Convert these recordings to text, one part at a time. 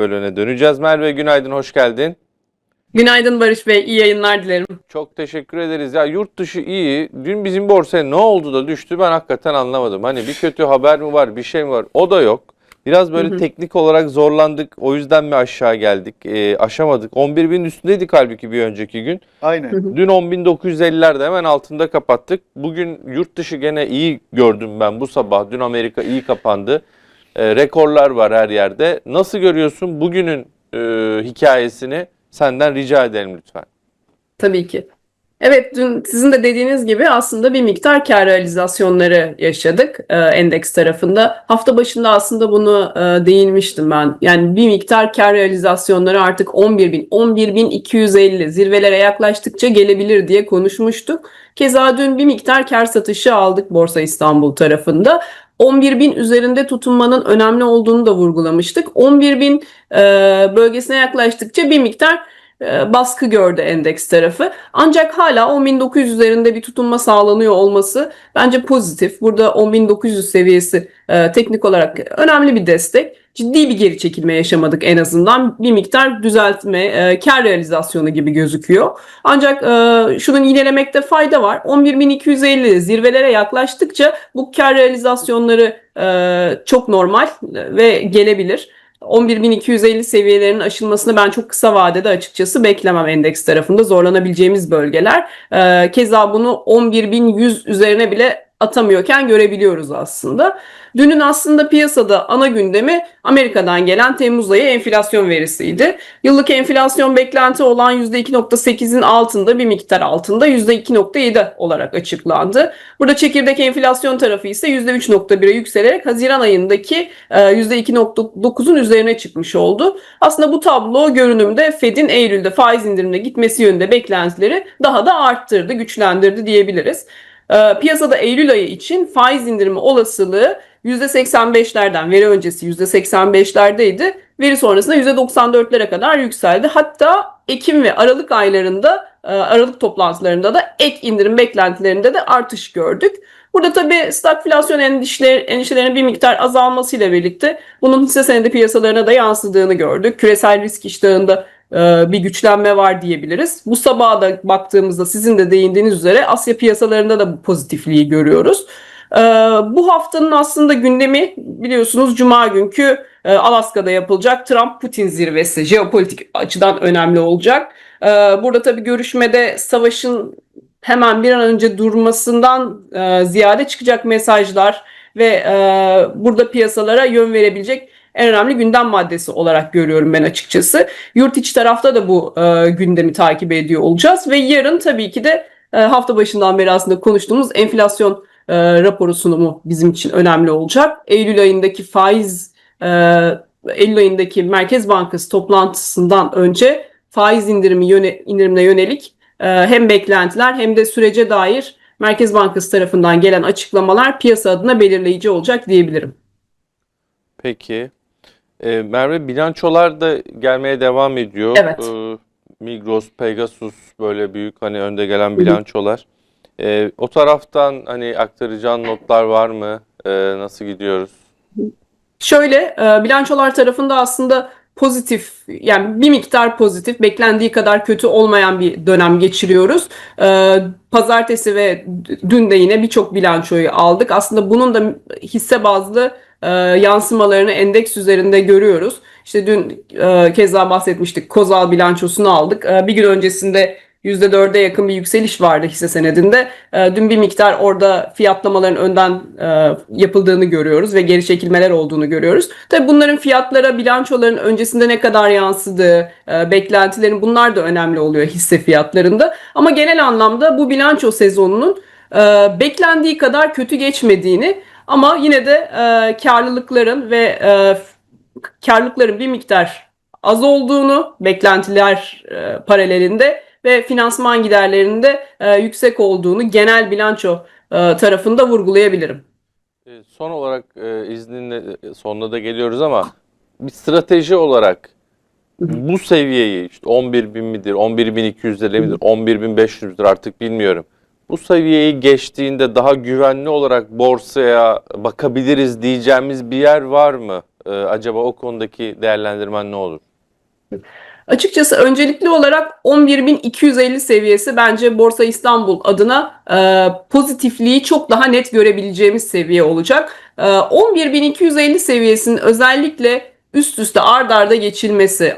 bölüne döneceğiz. Merve günaydın, hoş geldin. Günaydın Barış Bey, iyi yayınlar dilerim. Çok teşekkür ederiz. Ya yurt dışı iyi. Dün bizim borsaya ne oldu da düştü ben hakikaten anlamadım. Hani bir kötü haber mi var, bir şey mi var? O da yok. Biraz böyle teknik olarak zorlandık. O yüzden mi aşağı geldik? Ee, aşamadık. 11.000 üstündeydik halbuki bir önceki gün. Aynen. Dün 10.950'lerde hemen altında kapattık. Bugün yurt dışı gene iyi gördüm ben bu sabah. Dün Amerika iyi kapandı. Ee, rekorlar var her yerde. Nasıl görüyorsun bugünün e, hikayesini? Senden rica edelim lütfen. Tabii ki. Evet, dün sizin de dediğiniz gibi aslında bir miktar kar realizasyonları yaşadık e, endeks tarafında. Hafta başında aslında bunu e, değinmiştim ben. Yani bir miktar kar realizasyonları artık 11.000, 11.250 zirvelere yaklaştıkça gelebilir diye konuşmuştuk. Keza dün bir miktar kar satışı aldık Borsa İstanbul tarafında. 11.000 üzerinde tutunmanın önemli olduğunu da vurgulamıştık. 11.000 e, bölgesine yaklaştıkça bir miktar baskı gördü endeks tarafı. Ancak hala 10.900 üzerinde bir tutunma sağlanıyor olması bence pozitif. Burada 10.900 seviyesi e, teknik olarak önemli bir destek. Ciddi bir geri çekilme yaşamadık en azından. Bir miktar düzeltme, e, kar realizasyonu gibi gözüküyor. Ancak e, şunun yinelemekte fayda var. 11.250 zirvelere yaklaştıkça bu kar realizasyonları e, çok normal ve gelebilir. 11.250 seviyelerinin aşılmasını ben çok kısa vadede açıkçası beklemem endeks tarafında zorlanabileceğimiz bölgeler. Ee, keza bunu 11.100 üzerine bile atamıyorken görebiliyoruz aslında. Dünün aslında piyasada ana gündemi Amerika'dan gelen Temmuz ayı enflasyon verisiydi. Yıllık enflasyon beklenti olan %2.8'in altında bir miktar altında %2.7 olarak açıklandı. Burada çekirdek enflasyon tarafı ise %3.1'e yükselerek Haziran ayındaki e, %2.9'un üzerine çıkmış oldu. Aslında bu tablo görünümde Fed'in Eylül'de faiz indirimine gitmesi yönünde beklentileri daha da arttırdı, güçlendirdi diyebiliriz. Ee, Piyasada Eylül ayı için faiz indirimi olasılığı %85'lerden veri öncesi %85'lerdeydi. Veri sonrasında %94'lere kadar yükseldi. Hatta Ekim ve Aralık aylarında e, Aralık toplantılarında da ek indirim beklentilerinde de artış gördük. Burada tabii stagflasyon endişeleri, endişelerinin bir miktar azalmasıyla birlikte bunun hisse senedi piyasalarına da yansıdığını gördük. Küresel risk iştahında bir güçlenme var diyebiliriz. Bu sabaha da baktığımızda sizin de değindiğiniz üzere Asya piyasalarında da bu pozitifliği görüyoruz. E, Bu haftanın aslında gündemi biliyorsunuz Cuma günkü e, Alaska'da yapılacak Trump-Putin zirvesi jeopolitik açıdan önemli olacak. E, Burada tabii görüşmede savaşın hemen bir an önce durmasından e, ziyade çıkacak mesajlar ve e, burada piyasalara yön verebilecek en önemli gündem maddesi olarak görüyorum ben açıkçası. Yurt içi tarafta da bu e, gündemi takip ediyor olacağız ve yarın tabii ki de e, hafta başından beri aslında konuştuğumuz enflasyon e, raporu sunumu bizim için önemli olacak. Eylül ayındaki faiz e, Eylül ayındaki Merkez Bankası toplantısından önce faiz indirimi yöne, indirimine yönelik e, hem beklentiler hem de sürece dair Merkez Bankası tarafından gelen açıklamalar piyasa adına belirleyici olacak diyebilirim. Peki. Ee, Merve bilançolar da gelmeye devam ediyor. Evet. Ee, Migros, Pegasus böyle büyük hani önde gelen bilançolar. Ee, o taraftan hani aktaracağın notlar var mı? Ee, nasıl gidiyoruz? Şöyle e, bilançolar tarafında aslında pozitif yani bir miktar pozitif beklendiği kadar kötü olmayan bir dönem geçiriyoruz. E, Pazartesi ve dün de yine birçok bilançoyu aldık. Aslında bunun da hisse bazlı e, yansımalarını endeks üzerinde görüyoruz. İşte dün e, keza bahsetmiştik Kozal bilançosunu aldık. E, bir gün öncesinde %4'e yakın bir yükseliş vardı hisse senedinde. E, dün bir miktar orada fiyatlamaların önden e, yapıldığını görüyoruz ve geri çekilmeler olduğunu görüyoruz. Tabii bunların fiyatlara, bilançoların öncesinde ne kadar yansıdığı, e, beklentilerin bunlar da önemli oluyor hisse fiyatlarında. Ama genel anlamda bu bilanço sezonunun e, beklendiği kadar kötü geçmediğini ama yine de e, karlılıkların ve e, karlılıkların bir miktar az olduğunu beklentiler e, paralelinde ve finansman giderlerinde e, yüksek olduğunu genel bilanço e, tarafında vurgulayabilirim. Ee, Son olarak e, izninle e, sonuna da geliyoruz ama bir strateji olarak bu seviyeyi işte 11 bin midir, 11 bin 200 lira midir, 11 bin 500 midir artık bilmiyorum. Bu seviyeyi geçtiğinde daha güvenli olarak borsaya bakabiliriz diyeceğimiz bir yer var mı? Ee, acaba o konudaki değerlendirmen ne olur? Açıkçası öncelikli olarak 11.250 seviyesi bence Borsa İstanbul adına e, pozitifliği çok daha net görebileceğimiz seviye olacak. E, 11.250 seviyesinin özellikle üst üste ard arda geçilmesi,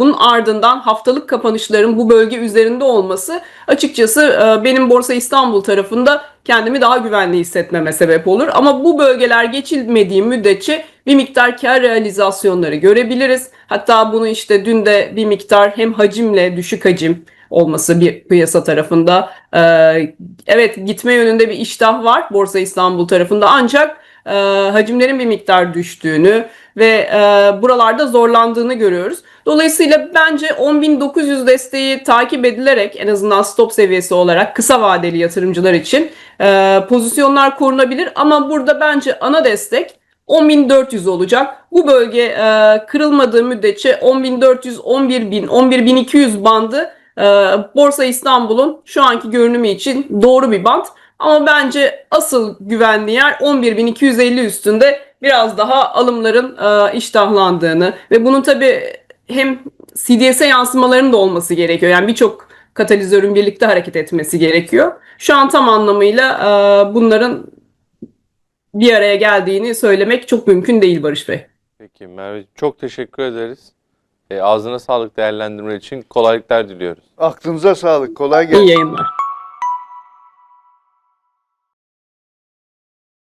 bunun ardından haftalık kapanışların bu bölge üzerinde olması açıkçası e, benim Borsa İstanbul tarafında kendimi daha güvenli hissetmeme sebep olur. Ama bu bölgeler geçilmediği müddetçe bir miktar kar realizasyonları görebiliriz. Hatta bunu işte dün de bir miktar hem hacimle düşük hacim olması bir piyasa tarafında. e, evet gitme yönünde bir iştah var Borsa İstanbul tarafında ancak e, hacimlerin bir miktar düştüğünü ve e, buralarda zorlandığını görüyoruz. Dolayısıyla bence 10.900 desteği takip edilerek en azından stop seviyesi olarak kısa vadeli yatırımcılar için e, pozisyonlar korunabilir. Ama burada bence ana destek 10.400 olacak. Bu bölge e, kırılmadığı müddetçe 10.400, 11.000, 11.200 bandı e, Borsa İstanbul'un şu anki görünümü için doğru bir band. Ama bence asıl güvenli yer 11.250 üstünde biraz daha alımların e, iştahlandığını ve bunun tabii hem CDS'e yansımaların da olması gerekiyor. Yani birçok katalizörün birlikte hareket etmesi gerekiyor. Şu an tam anlamıyla e, bunların bir araya geldiğini söylemek çok mümkün değil Barış Bey. Peki Merve çok teşekkür ederiz. E, ağzına sağlık değerlendirme için kolaylıklar diliyoruz. Aklınıza sağlık. Kolay İyi gelsin. yayınlar.